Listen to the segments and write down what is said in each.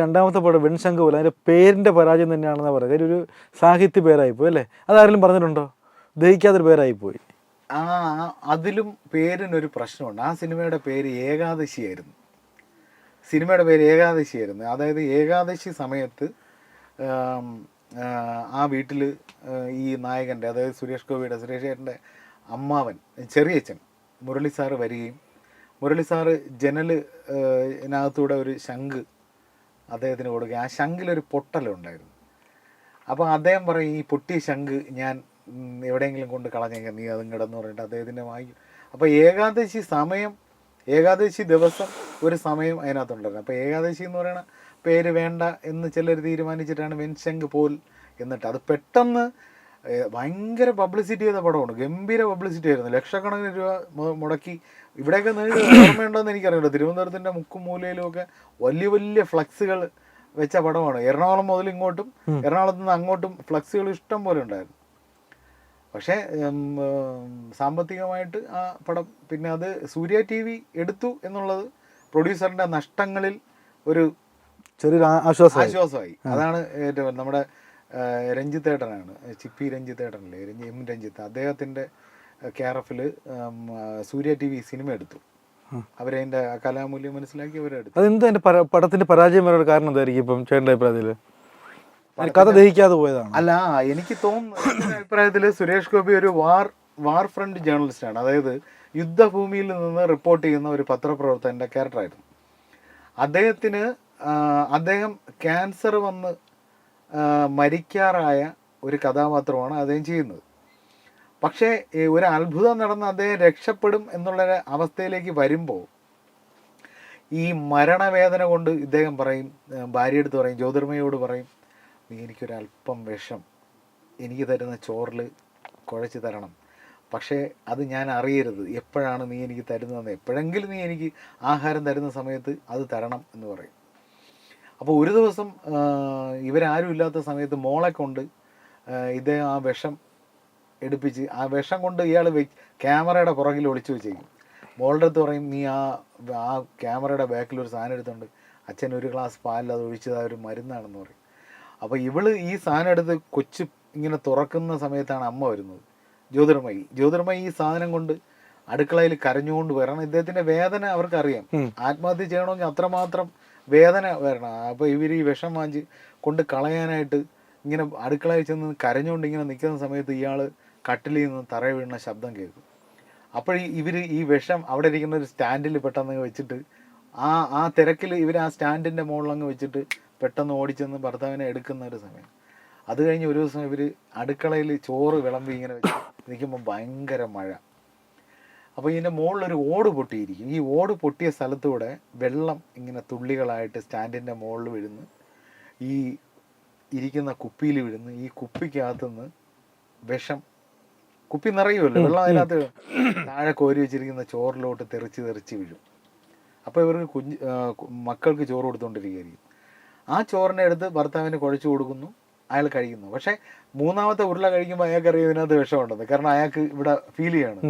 രണ്ടാമത്തെ പടം വെൺശങ്ക് പോലെ അതിന്റെ പേരിന്റെ പരാജയം തന്നെയാണെന്ന് പറയുന്നത്. കാര്യം ഒരു സാഹിത്യ പേരായിപ്പോയി അല്ലേ? അതാരെങ്കിലും പറഞ്ഞിട്ടുണ്ടോ? ദഹിക്കാത്തൊരു പേരായിപ്പോയി. ആ അതിലും പേരിനൊരു പ്രശ്നമുണ്ട്. ആ സിനിമയുടെ പേര് ഏകാദശിയായിരുന്നു. സിനിമയുടെ പേര് ഏകാദശിയായിരുന്നു. അതായത് ഏകാദശി സമയത്ത് ആ വീട്ടിൽ ഈ നായകന്റെ അതായത് സുരേഷ് ഗോപിയുടെ സുരേഷ് ചേട്ടന്റെ അമ്മാവൻ ചെറിയച്ഛൻ മുരളി സാറ് വരികയും മുരളി സാറ് ജനൽ ഇതിനകത്തൂടെ ഒരു ശംഖ് അദ്ദേഹത്തിന് കൊടുക്കുക. ആ ശംഖിലൊരു പൊട്ടലുണ്ടായിരുന്നു അപ്പോൾ അദ്ദേഹം പറയും ഈ പൊട്ടിയ ശംഖ് ഞാൻ എവിടെയെങ്കിലും കൊണ്ട് കളഞ്ഞേക്കാം. നീ അതും കിടന്ന് പറഞ്ഞിട്ട് അദ്ദേഹത്തിന്റെ വാങ്ങി അപ്പോൾ ഏകാദശി സമയം ഏകാദശി ദിവസം ഒരു സമയം അതിനകത്തുണ്ടായിരുന്നു. അപ്പോൾ ഏകാദശി എന്ന് പറയുന്ന പേര് വേണ്ട എന്ന് ചിലർ തീരുമാനിച്ചിട്ടാണ് വെൻശങ്ക് പോൽ എന്നിട്ട്. അത് പെട്ടെന്ന് ഭയങ്കര പബ്ലിസിറ്റി ചെയ്ത പടമാണ്. ഗംഭീര പബ്ലിസിറ്റി ആയിരുന്നു. ലക്ഷക്കണക്കിന് രൂപ മുടക്കി. ഇവിടെയൊക്കെ നിങ്ങൾക്ക് ഓർമ്മയുണ്ടോയെന്ന് എനിക്കറിയില്ല. തിരുവനന്തപുരത്തിന്റെ മുക്കും മൂലയിലും ഒക്കെ വലിയ വലിയ ഫ്ലക്സുകൾ വെച്ച പടമാണ്. എറണാകുളം മുതൽ ഇങ്ങോട്ടും എറണാകുളത്ത് നിന്ന് അങ്ങോട്ടും ഫ്ലക്സുകൾ ഇഷ്ടം പോലെ ഉണ്ടായിരുന്നു. പക്ഷേ സാമ്പത്തികമായിട്ട് ആ പടം പിന്നെ അത് സൂര്യ ടി വി എടുത്തു എന്നുള്ളത് പ്രൊഡ്യൂസറിന്റെ നഷ്ടങ്ങളിൽ ഒരു ചെറിയൊരു ആശ്വാസമായി. അതാണ് ഏറ്റവും നമ്മുടെ ആ, രഞ്ജിത്ത് ഏട്ടനാണ്. ചിപ്പി രഞ്ജിത്ത് ഏട്ടനല്ലേ? രഞ്ജി എം രഞ്ജിത്ത്. അദ്ദേഹത്തിന്റെ കെയർ എഫിൽ സൂര്യ ടി വി സിനിമ എടുത്തു. അവരതിന്റെ കലാമൂല്യം മനസ്സിലാക്കി അവരെടുത്തു. അതെന്താ പര പടത്തിന്റെ പരാജയം വരാനുള്ള കാരണം എന്തായിരിക്കും ഇപ്പം ചേട്ടന്റെ അഭിപ്രായത്തിൽ കഥ ദഹിക്കാതെ പോയതാണ്. അല്ല എനിക്ക് തോന്നുന്നു എന്റെ അഭിപ്രായത്തിൽ സുരേഷ് ഗോപി ഒരു വാർ വാർ ഫ്രണ്ട് ജേർണലിസ്റ്റാണ്. ആണ് അതായത് യുദ്ധഭൂമിയിൽ നിന്ന് റിപ്പോർട്ട് ചെയ്യുന്ന ഒരു പത്രപ്രവർത്തകന്റെ ക്യാരക്ടറായിരുന്നു. അദ്ദേഹത്തിന് അദ്ദേഹം ക്യാൻസർ വന്ന് മരിക്കാറായ ഒരു കഥാപാത്രമാണ് അദ്ദേഹം ചെയ്യുന്നത്. പക്ഷേ ഒരു അത്ഭുതം നടന്ന് അദ്ദേഹം രക്ഷപ്പെടും എന്നുള്ള അവസ്ഥയിലേക്ക് വരുമ്പോൾ ഈ മരണവേദന കൊണ്ട് ഇദ്ദേഹം പറയും ഭാര്യയെടുത്ത് പറയും ജ്യോതിർമയോട് പറയും നീ എനിക്കൊരല്പം വിഷം എനിക്ക് തരുന്ന ചോറിൽ കുഴച്ച് തരണം. പക്ഷേ അത് ഞാൻ അറിയരുത്. എപ്പോഴാണ് നീ എനിക്ക് തരുന്നതെന്ന്. എപ്പോഴെങ്കിലും നീ എനിക്ക് ആഹാരം തരുന്ന സമയത്ത് അത് തരണം എന്ന് പറയും. അപ്പോൾ ഒരു ദിവസം ഇവരാരും ഇല്ലാത്ത സമയത്ത് മോളെ കൊണ്ട് ഇദ്ദേഹം ആ വിഷം എടുപ്പിച്ച് ആ വിഷം കൊണ്ട് ഇയാൾ ക്യാമറയുടെ പുറകിൽ ഒളിച്ചു വെച്ചേക്കും മോളുടെ അടുത്ത് പറയും നീ ആ ആ ക്യാമറയുടെ ബാക്കിൽ ഒരു സാധനം എടുത്തുകൊണ്ട് അച്ഛൻ ഒരു ഗ്ലാസ് പാലിൽ അത് ഒഴിച്ചത് ആ ഒരു മരുന്നാണെന്ന് പറയും. അപ്പോൾ ഇവൾ ഈ സാധനം എടുത്ത് കൊച്ചു ഇങ്ങനെ തുറക്കുന്ന സമയത്താണ് അമ്മ വരുന്നത്. ജ്യോതിർമയി. ജ്യോതിർമയി ഈ സാധനം കൊണ്ട് അടുക്കളയിൽ കരഞ്ഞുകൊണ്ട് വരണം. ഇദ്ദേഹത്തിന്റെ വേദന അവർക്കറിയാം. ആത്മഹത്യ ചെയ്യണമെങ്കിൽ അത്രമാത്രം വേദന വരണം. അപ്പോൾ ഇവർ ഈ വിഷം വാങ്ങിച്ച് കൊണ്ട് കളയാനായിട്ട് ഇങ്ങനെ അടുക്കളയിൽ ചെന്ന് കരഞ്ഞുകൊണ്ട് ഇങ്ങനെ നിൽക്കുന്ന സമയത്ത് ഇയാൾ കട്ടിലിൽ നിന്ന് തറ വീഴുന്ന ശബ്ദം കേൾക്കും. അപ്പോൾ ഇവർ ഈ വിഷം അവിടെ ഇരിക്കുന്ന ഒരു സ്റ്റാൻഡിൽ പെട്ടെന്ന് വെച്ചിട്ട് ആ ആ തിരക്കിൽ ഇവർ ആ സ്റ്റാൻഡിന്റെ മുകളിലങ്ങ് വെച്ചിട്ട് പെട്ടെന്ന് ഓടിച്ചെന്ന് ഭർത്താവിനെ എടുക്കുന്ന ഒരു സമയം. അത് കഴിഞ്ഞ് ഒരു ദിവസം ഇവർ അടുക്കളയിൽ ചോറ് വിളമ്പി ഇങ്ങനെ വെച്ച് നിൽക്കുമ്പോൾ ഭയങ്കര മഴ. അപ്പോൾ ഇതിന്റെ മുകളിലൊരു ഓട് പൊട്ടിയിരിക്കും. ഈ ഓട് പൊട്ടിയ സ്ഥലത്തൂടെ വെള്ളം ഇങ്ങനെ തുള്ളികളായിട്ട് സ്റ്റാൻഡിന്റെ മുകളിൽ വീഴുന്നു. ഈ ഇരിക്കുന്ന കുപ്പിയിൽ വീഴുന്നു. ഈ കുപ്പിക്കകത്തുനിന്ന് വിഷം കുപ്പി നിറയുമല്ലോ? വെള്ളം അതിനകത്ത് താഴെ കോരി വെച്ചിരിക്കുന്ന ചോറിലോട്ട് തെറിച്ച് തെറിച്ച് വീഴും. അപ്പോൾ ഇവർക്ക് കുഞ്ഞ് മക്കൾക്ക് ചോറ് കൊടുത്തുകൊണ്ടിരിക്കുകയായിരിക്കും ആ ചോറിനെ എടുത്ത് ഭർത്താവിന് കുഴച്ചു കൊടുക്കുന്നു. അയാൾ കഴിക്കുന്നു. പക്ഷെ മൂന്നാമത്തെ ഉരുള കഴിക്കുമ്പോൾ അയാൾക്ക് അറിയാം ഇതിനകത്ത് വിഷമുണ്ടെന്ന്. കാരണം അയാൾക്ക് ഇവിടെ ഫീൽ ചെയ്യാണ്.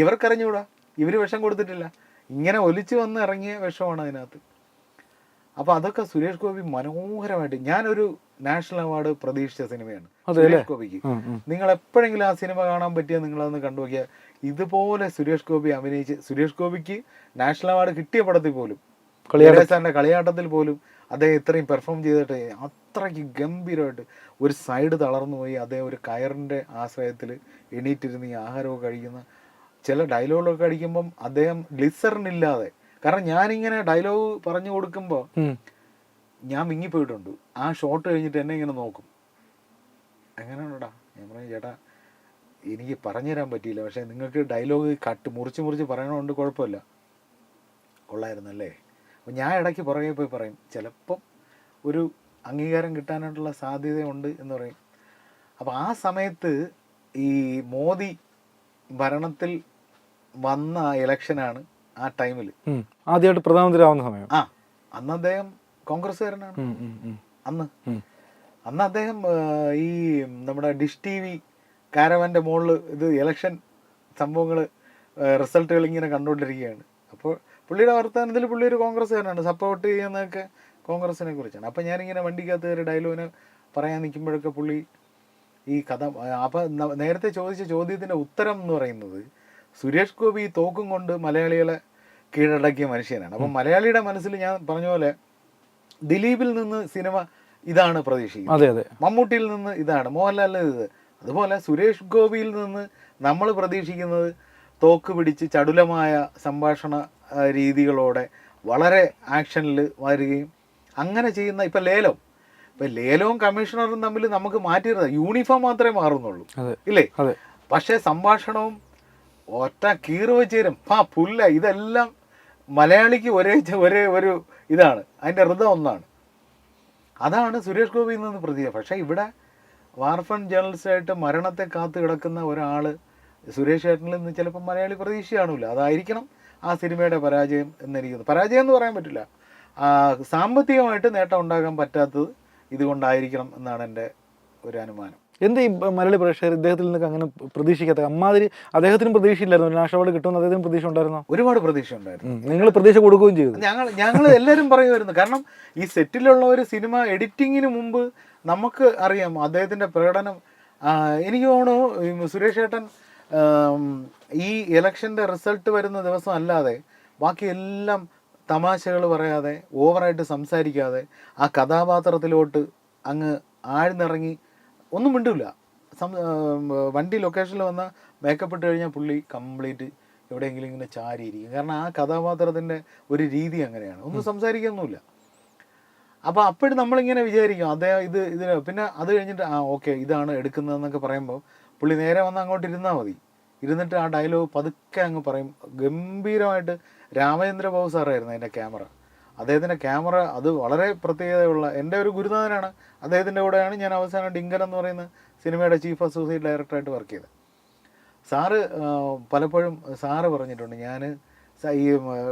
ഇവർക്കറിഞ്ഞൂടാ. ഇവർ വിഷം കൊടുത്തിട്ടില്ല. ഇങ്ങനെ ഒലിച്ചു വന്ന് ഇറങ്ങിയ വിഷമാണ് അതിനകത്ത്. അപ്പോൾ അതൊക്കെ സുരേഷ് ഗോപി മനോഹരമായിട്ട് ഞാനൊരു നാഷണൽ അവാർഡ് പ്രതീക്ഷിച്ച സിനിമയാണ് സുരേഷ് ഗോപിക്ക്. നിങ്ങൾ എപ്പോഴെങ്കിലും ആ സിനിമ കാണാൻ പറ്റിയ നിങ്ങളതൊന്ന് കണ്ടു നോക്കിയാൽ ഇതുപോലെ സുരേഷ് ഗോപി അഭിനയിച്ച് സുരേഷ് ഗോപിക്ക് നാഷണൽ അവാർഡ് കിട്ടിയ പടത്തിൽ പോലും കളിയാട്ടത്തിൽ പോലും അദ്ദേഹം ഇത്രയും പെർഫോം ചെയ്തിട്ട് അത്രയ്ക്ക് ഗംഭീരമായിട്ട് ഒരു സൈഡ് തളർന്നു പോയി. അദ്ദേഹം ഒരു കയറിന്റെ ആശ്രയത്തിൽ എണീറ്റിരുന്ന് ഈ ആഹാരമൊക്കെ കഴിക്കുന്ന ചില ഡയലോഗുകളൊക്കെ അടിക്കുമ്പം അദ്ദേഹം ഗ്ലിസറിനില്ലാതെ കാരണം ഞാനിങ്ങനെ ഡയലോഗ് പറഞ്ഞു കൊടുക്കുമ്പോൾ. ഞാൻ വിങ്ങിപ്പോയിട്ടുണ്ട് ആ ഷോട്ട് കഴിഞ്ഞിട്ട് എന്നെ ഇങ്ങനെ നോക്കും. എങ്ങനെയാണോടാ? ഞാൻ പറഞ്ഞു ചേട്ടാ എനിക്ക് പറഞ്ഞുതരാൻ പറ്റിയില്ല. പക്ഷേ നിങ്ങൾക്ക് ഡയലോഗ് കട്ട് മുറിച്ച് മുറിച്ച് പറയണമുണ്ട് കുഴപ്പമില്ല. കൊള്ളായിരുന്നല്ലേ? അപ്പം ഞാൻ ഇടയ്ക്ക് പുറകെ പോയി പറയും ചിലപ്പം ഒരു അംഗീകാരം കിട്ടാനായിട്ടുള്ള സാധ്യതയുണ്ട് എന്ന് പറയും. അപ്പോൾ ആ സമയത്ത് ഈ മോദി ഭരണത്തിൽ വന്ന ഇലക്ഷനാണ് ആ ടൈമിൽ. ആദ്യമായിട്ട് പ്രധാനമന്ത്രി ആവുന്ന സമയം. ആ അന്ന് അദ്ദേഹം കോൺഗ്രസ്സുകാരനാണ്. അന്ന്. അന്ന് അദ്ദേഹം ഈ നമ്മുടെ ഡിഷ് ടി വി കാരവന്റെ മുകളിൽ ഇത് ഇലക്ഷൻ സംഭവങ്ങൾ റിസൾട്ടുകൾ ഇങ്ങനെ കണ്ടുകൊണ്ടിരിക്കുകയാണ്. അപ്പോൾ പുള്ളിയുടെ വർത്തമാനത്തിൽ പുള്ളി ഒരു കോൺഗ്രസ്സുകാരനാണ്. സപ്പോർട്ട് ചെയ്യുന്നതൊക്കെ കോൺഗ്രസിനെ കുറിച്ചാണ്. അപ്പം ഞാനിങ്ങനെ വണ്ടിക്കകത്ത് കയറി ഡയലോഗിന് പറയാൻ നിൽക്കുമ്പോഴൊക്കെ പുള്ളി ഈ കഥ അപ്പം നേരത്തെ ചോദിച്ച ചോദ്യത്തിന്റെ ഉത്തരം എന്ന് പറയുന്നത് സുരേഷ് ഗോപി തോക്കും കൊണ്ട് മലയാളികളെ കീഴടക്കിയ മനുഷ്യനാണ്. അപ്പം മലയാളിയുടെ മനസ്സിൽ ഞാൻ പറഞ്ഞ പോലെ ദിലീപിൽ നിന്ന് സിനിമ ഇതാണ് പ്രതീക്ഷിക്കുന്നത്. അതെ അതെ. മമ്മൂട്ടിയിൽ നിന്ന് ഇതാണ് മോഹൻലാലിൽ ഇത് അതുപോലെ സുരേഷ് ഗോപിയിൽ നിന്ന് നമ്മൾ പ്രതീക്ഷിക്കുന്നത് തോക്ക് പിടിച്ച് ചടുലമായ സംഭാഷണ രീതികളോടെ വളരെ ആക്ഷനിൽ വരികയും അങ്ങനെ ചെയ്യുന്ന ഇപ്പം ലേലം. ഇപ്പം ലേലവും കമ്മീഷണറും തമ്മിൽ നമുക്ക് മാറ്റിയിരുന്നത് യൂണിഫോം മാത്രമേ മാറുന്നുള്ളൂ. ഇല്ലേ? പക്ഷേ സംഭാഷണവും ഒറ്റ കീറ് വെച്ചേരും. ആ പുല്ല ഇതെല്ലാം മലയാളിക്ക് ഒരേ ഒരേ ഒരു ഇതാണ്. അതിന്റെ ഹൃദയം ഒന്നാണ്. അതാണ് സുരേഷ് ഗോപിയിൽ നിന്ന് പ്രതീക്ഷ പക്ഷേ ഇവിടെ വാർഫൺ ജേർണലിസ്റ്റായിട്ട് മരണത്തെ കാത്തു കിടക്കുന്ന ഒരാൾ സുരേഷ് ഏട്ടനിൽ നിന്ന് ചിലപ്പോൾ മലയാളി പ്രതീക്ഷ കാണില്ല അതായിരിക്കണം ആ സിനിമയുടെ പരാജയം എന്നെനിക്കുന്നത് പരാജയം എന്ന് പറയാൻ പറ്റില്ല. സാമ്പത്തികമായിട്ട് നേട്ടം ഉണ്ടാകാൻ പറ്റാത്തത് ഇതുകൊണ്ടായിരിക്കണം എന്നാണ് എന്റെ ഒരു അനുമാനം. എന്ത് ഈ മലയാളി പ്രേക്ഷകർ ഇദ്ദേഹത്തിൽ നിന്നൊക്കെ അങ്ങനെ പ്രതീക്ഷിക്കാത്ത? അമ്മാതിരി അദ്ദേഹത്തിനും പ്രതീക്ഷയില്ലായിരുന്നു. നാഷണൽ അവാർഡ് കിട്ടുമെന്ന് അദ്ദേഹത്തിന് പ്രതീക്ഷ ഉണ്ടായിരുന്നോ? ഒരുപാട് പ്രതീക്ഷ ഉണ്ടായിരുന്നു. നിങ്ങൾ പ്രതീക്ഷ കൊടുക്കുകയും ചെയ്തു. ഞങ്ങൾ ഞങ്ങൾ എല്ലാവരും പറയുമായിരുന്നു. കാരണം ഈ സെറ്റിലുള്ള ഒരു സിനിമ എഡിറ്റിങ്ങിന് മുമ്പ് നമുക്ക് അറിയാം അദ്ദേഹത്തിന്റെ പ്രകടനം. എനിക്ക് തോന്നുന്നു സുരേഷ് ഏട്ടൻ ഈ ഇലക്ഷന്റെ റിസൾട്ട് വരുന്ന ദിവസം അല്ലാതെ ബാക്കി എല്ലാം തമാശകൾ പറയാതെ ഓവറായിട്ട് സംസാരിക്കാതെ ആ കഥാപാത്രത്തിലോട്ട് അങ്ങ് ആഴ്ന്നിറങ്ങി ഒന്നും മിണ്ടില്ല സം വണ്ടി ലൊക്കേഷനിൽ വന്ന മേക്കപ്പ് ഇട്ട് കഴിഞ്ഞാൽ പുള്ളി കംപ്ലീറ്റ് എവിടെയെങ്കിലും ഇങ്ങനെ ചാരിയിരിക്കും. കാരണം ആ കഥാപാത്രത്തിന്റെ ഒരു രീതി അങ്ങനെയാണ്. ഒന്നും സംസാരിക്കൊന്നുമില്ല. അപ്പോൾ അപ്പോഴും നമ്മളിങ്ങനെ വിചാരിക്കും അദ്ദേഹം ഇത് ഇതിന് പിന്നെ അത് കഴിഞ്ഞിട്ട് ആ ഓക്കെ ഇതാണ് എടുക്കുന്നതെന്നൊക്കെ പറയുമ്പോൾ പുള്ളി നേരെ വന്ന് അങ്ങോട്ട് ഇരുന്നാൽ മതി. ഇരുന്നിട്ട് ആ ഡയലോഗ് പതുക്കെ അങ്ങ് പറയും. ഗംഭീരമായിട്ട് രാമചന്ദ്ര ബാബു സാറായിരുന്നു അതിന്റെ ക്യാമറ അദ്ദേഹത്തിന്റെ ക്യാമറ അത് വളരെ പ്രത്യേകതയുള്ള എന്റെ ഒരു ഗുരുനാഥനാണ്. അദ്ദേഹത്തിന്റെ കൂടെയാണ് ഞാൻ അവസാനം ഡിങ്കൻ എന്ന് പറയുന്ന സിനിമയുടെ ചീഫ് അസോസിയേറ്റ് ഡയറക്ടറായിട്ട് വർക്ക് ചെയ്തത്. സാറ് പലപ്പോഴും സാറ് പറഞ്ഞിട്ടുണ്ട് ഞാൻ ഈ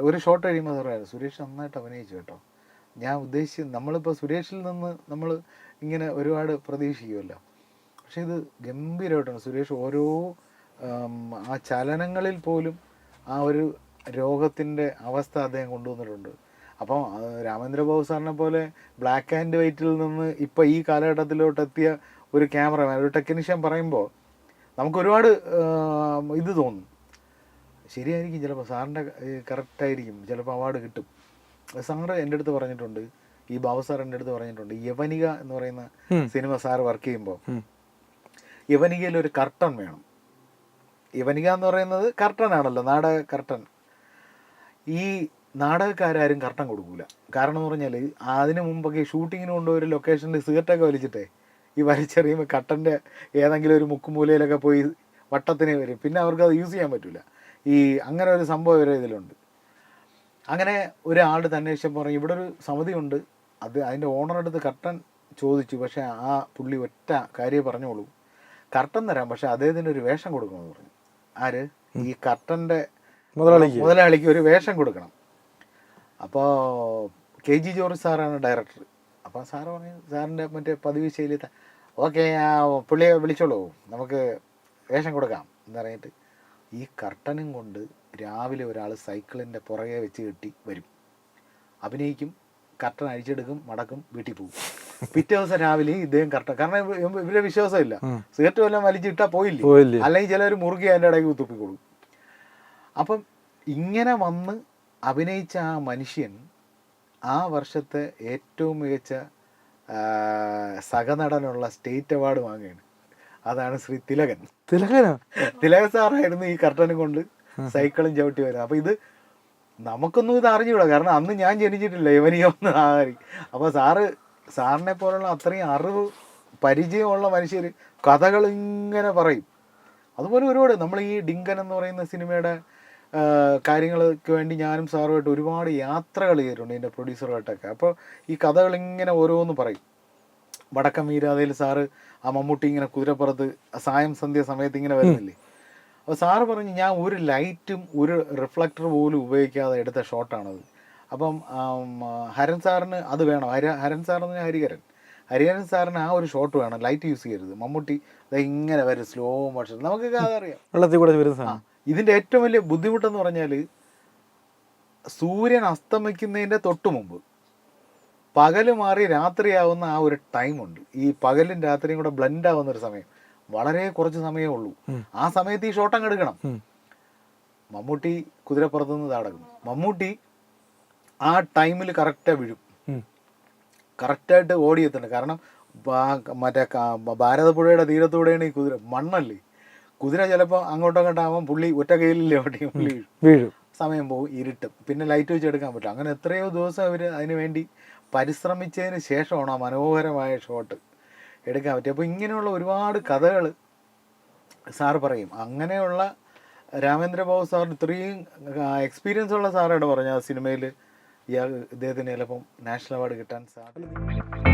ഒരു ഷോട്ട് കഴിയുമ്പോൾ സാറായിരുന്നു സുരേഷ് നന്നായിട്ട് അഭിനയിച്ചു കേട്ടോ. ഞാൻ ഉദ്ദേശിച്ച് നമ്മളിപ്പോൾ സുരേഷിൽ നിന്ന് നമ്മൾ ഇങ്ങനെ ഒരുപാട് പ്രതീക്ഷിക്കുമല്ലോ പക്ഷേ ഇത് ഗംഭീരമായിട്ടാണ് സുരേഷ് ഓരോ ആ ചലനങ്ങളിൽ പോലും ആ ഒരു രോഗത്തിന്റെ അവസ്ഥ അദ്ദേഹം കൊണ്ടുവന്നിട്ടുണ്ട്. അപ്പം രാമേന്ദ്ര ബാബു സാറിനെ പോലെ ബ്ലാക്ക് ആൻഡ് വൈറ്റിൽ നിന്ന് ഇപ്പോൾ ഈ കാലഘട്ടത്തിലോട്ട് എത്തിയ ഒരു ക്യാമറമാൻ ഒരു ടെക്നീഷ്യൻ പറയുമ്പോൾ നമുക്ക് ഒരുപാട് ഇത് തോന്നും. ശരിയായിരിക്കും ചിലപ്പോൾ സാറിന്റെ കറക്റ്റായിരിക്കും ചിലപ്പോൾ അവാർഡ് കിട്ടും. സാറ് എന്റെ അടുത്ത് പറഞ്ഞിട്ടുണ്ട് ഈ ബാബു സാർ എന്റെ അടുത്ത് പറഞ്ഞിട്ടുണ്ട് യവനിക എന്ന് പറയുന്ന സിനിമ സാർ വർക്ക് ചെയ്യുമ്പോൾ. യവനികയിൽ ഒരു കർട്ടൺ വേണം. യവനിക എന്ന് പറയുന്നത് കർട്ടൺ ആണല്ലോ നാടക കർട്ടൺ ഈ നാടകക്കാരും കർട്ടൻ കൊടുക്കൂല. കാരണം എന്ന് പറഞ്ഞാൽ അതിന് മുമ്പൊക്കെ ഷൂട്ടിങ്ങിന് കൊണ്ടുപോയി ഒരു ലൊക്കേഷനിൽ സിഗരറ്റൊക്കെ വലിച്ചിട്ടേ ഈ വലിച്ചെറിയുമ്പോൾ കട്ടന്റെ ഏതെങ്കിലും ഒരു മുക്കുമൂലയിലൊക്കെ പോയി വട്ടത്തിന് വരും. പിന്നെ അവർക്ക് അത് യൂസ് ചെയ്യാൻ പറ്റില്ല ഈ അങ്ങനെ ഒരു സംഭവം വരെ ഇതിലുണ്ട്. അങ്ങനെ ഒരാൾ തന്നെ ഇഷ്ടം പറഞ്ഞു ഇവിടെ ഒരു സമിതി ഉണ്ട് അത് അതിന്റെ ഓണറെടുത്ത് കട്ടൻ ചോദിച്ചു. പക്ഷേ ആ പുള്ളി ഒറ്റ കാര്യം പറഞ്ഞോളൂ. കർട്ടൻ തരാം പക്ഷെ അദ്ദേഹത്തിന് ഒരു വേഷം കൊടുക്കണമെന്ന് പറഞ്ഞു. ആര്? ഈ കർട്ടന്റെ മുതലാളിക്ക്. മുതലാളിക്ക് ഒരു വേഷം കൊടുക്കണം. അപ്പോൾ കെ ജി ജോർജ് സാറാണ് ഡയറക്ടർ അപ്പോൾ സാറ് പറഞ്ഞു സാറിന്റെ മറ്റേ പതിവ് ശൈലി ഓക്കെ പുള്ളിയെ വിളിച്ചോളൂ. നമുക്ക് വേഷം കൊടുക്കാം എന്ന് പറഞ്ഞിട്ട് ഈ കർട്ടനും കൊണ്ട് രാവിലെ ഒരാൾ സൈക്കിളിന്റെ പുറകെ വെച്ച് കെട്ടി വരും. അഭിനയിക്കും. കർട്ടൻ അഴിച്ചെടുക്കും മടക്കും വീട്ടിൽ പോകും. പിറ്റേ ദിവസം രാവിലെ ഇദ്ദേഹം കർട്ടൻ. കാരണം ഇവരെ വിശ്വാസമില്ല. സിഗരറ്റ് വല്ലതും വലിച്ചിട്ടാ പോയില്ലേ? അല്ലെങ്കിൽ ചിലർ മുറുകി അതിന്റെ ഇടയ്ക്ക് തുപ്പിക്കൊള്ളും അപ്പം ഇങ്ങനെ വന്ന് അഭിനയിച്ച ആ മനുഷ്യൻ ആ വർഷത്തെ ഏറ്റവും മികച്ച സഹനടനുള്ള സ്റ്റേറ്റ് അവാർഡ് വാങ്ങുകയാണ്. അതാണ് ശ്രീ തിലകൻ. തിലകൻ തിലകൻ സാറായിരുന്നു ഈ കർട്ടനും കൊണ്ട് സൈക്കിളും ചവിട്ടി വരുന്നത് അപ്പോൾ ഇത് നമുക്കൊന്നും ഇത് അറിഞ്ഞുകൂടാ കാരണം അന്ന് ഞാൻ ജനിച്ചിട്ടില്ല യവനിയൊന്ന് ആരി അപ്പോൾ സാറ് സാറിനെ പോലുള്ള അത്രയും അറിവ് പരിചയമുള്ള മനുഷ്യർ കഥകൾ ഇങ്ങനെ പറയും. അതുപോലെ ഒരുപാട് നമ്മൾ ഈ ഡിങ്കൻ എന്ന് പറയുന്ന സിനിമയുടെ കാര്യങ്ങൾക്ക് വേണ്ടി ഞാനും സാറുമായിട്ട് ഒരുപാട് യാത്രകൾ ചെയ്തിട്ടുണ്ട് എന്റെ പ്രൊഡ്യൂസറുമായിട്ടൊക്കെ. അപ്പോൾ ഈ കഥകൾ ഇങ്ങനെ ഓരോന്ന് പറയും. വടക്കം വീരാതയിൽ സാറ് ആ മമ്മൂട്ടി ഇങ്ങനെ കുതിരപ്പുറത്ത് സായം സന്ധ്യ സമയത്ത് ഇങ്ങനെ വരുന്നില്ലേ? അപ്പോൾ സാറ് പറഞ്ഞു ഞാൻ ഒരു ലൈറ്റും ഒരു റിഫ്ലക്ടർ പോലും ഉപയോഗിക്കാതെ എടുത്ത ഷോട്ടാണത്. അപ്പം ഹരൻ സാറിന് അത് വേണം. ഹര ഹരൻ പറഞ്ഞാൽ ഹരിഹരൻ. ഹരിഹരൻ സാറിന് ആ ഒരു ഷോട്ട് വേണം. ലൈറ്റ് യൂസ് ചെയ്യരുത്. മമ്മൂട്ടി അത് ഇങ്ങനെ വരും സ്ലോ മോഷൻ. നമുക്കൊക്കെ അതറിയാം വെള്ളത്തിൽ കൂടെ വരുന്ന ഇതിന്റെ ഏറ്റവും വലിയ ബുദ്ധിമുട്ടെന്ന് പറഞ്ഞാൽ സൂര്യൻ അസ്തമിക്കുന്നതിന്റെ തൊട്ട് മുമ്പ് പകൽ മാറി രാത്രിയാവുന്ന ആ ഒരു ടൈമുണ്ട്. ഈ പകലും രാത്രിയും കൂടെ ബ്ലെൻഡ് ആവുന്ന ഒരു സമയം. വളരെ കുറച്ച് സമയമേ ഉള്ളൂ. ആ സമയത്ത് ഈ ഷോട്ട് അങ്ങ് എടുക്കണം മമ്മൂട്ടി കുതിരപ്പുറത്ത് നിന്ന് താടക്കും മമ്മൂട്ടി ആ ടൈമിൽ കറക്റ്റാ വീഴും. കറക്റ്റായിട്ട് ഓടിയെത്തുന്നുണ്ട് കാരണം മറ്റേ ഭാരതപ്പുഴയുടെ തീരത്തൂടെയാണ് ഈ കുതിര മണ്ണല്ലേ? കുതിര ചിലപ്പോൾ അങ്ങോട്ടും അങ്ങോട്ടാകുമ്പോൾ പുള്ളി ഒറ്റ കയ്യിലല്ലേ ഓടി പുള്ളി വീഴും. വീഴും. സമയം പോകും ഇരുട്ടും. പിന്നെ ലൈറ്റ് വെച്ച് എടുക്കാൻ പറ്റും. അങ്ങനെ എത്രയോ ദിവസം അവർ അതിനു വേണ്ടി പരിശ്രമിച്ചതിന് ശേഷമാണ് ആ മനോഹരമായ ഷോട്ട് എടുക്കാൻ പറ്റും. അപ്പോൾ ഇങ്ങനെയുള്ള ഒരുപാട് കഥകൾ സാർ പറയും. അങ്ങനെയുള്ള രാമേന്ദ്രബാബു സാർ ഇത്രയും എക്സ്പീരിയൻസ് ഉള്ള സാറാണ് പറഞ്ഞു ആ സിനിമയിൽ ഇയാൾ ഇദ്ദേഹത്തിന് ചിലപ്പം നാഷണൽ അവാർഡ് കിട്ടാൻ സാധ്യത